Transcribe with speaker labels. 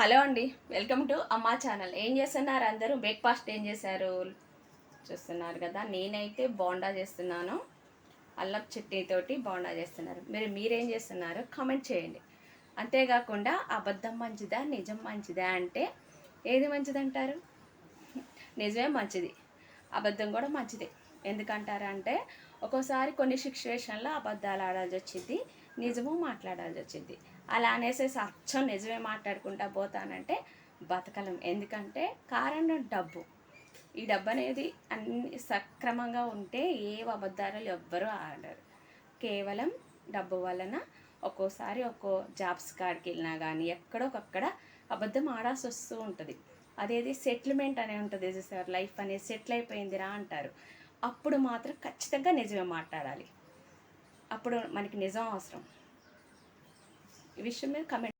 Speaker 1: Hello అండి welcome to అమ్మా channel. ఏం చేస్తున్నారు అందరూ? బ్రేక్ఫాస్ట్ ఏం చేశారు? చూస్తున్నారు కదా నేనైతే బోండా చేస్తున్నాను. అల్లం చట్నీతోటి బోండా చేస్తున్నారు. మీరు మీరేం చేస్తున్నారు? కామెంట్ చేయండి. అంతేకాకుండా అబద్ధం మంచిదా నిజం మంచిదా అంటే ఏది మంచిదంటారు? నిజమే మంచిది. అబద్ధం కూడా మంచిదే. ఎందుకంటారంటే ఒక్కోసారి కొన్ని సిచ్యువేషన్లో అబద్ధాలు ఆడాల్సి వచ్చింది. నిజము మాట్లాడాల్సి వచ్చింది. అలా అనేసేసి అచ్చం నిజమే మాట్లాడుకుంటా పోతానంటే బతకలం. ఎందుకంటే కారణం డబ్బు. ఈ డబ్బు అనేది అన్ని సక్రమంగా ఉంటే ఏ అబద్ధాలు ఎవ్వరూ ఆడరు. కేవలం డబ్బు వలన ఒక్కోసారి ఒక్కో జాబ్స్ కాడికి వెళ్ళినా కానీ ఎక్కడొకక్కడ అబద్ధం ఆడాల్సి వస్తూ ఉంటుంది. అదేది సెటిల్మెంట్ అనే ఉంటుంది సార్ లైఫ్ అనేది సెటిల్ అయిపోయిందిరా అంటారు. అప్పుడు మాత్రం ఖచ్చితంగా నిజమే మాట్లాడాలి. అప్పుడు మనకి నిజం అవసరం. ఈ విషయం మీద కమెంట్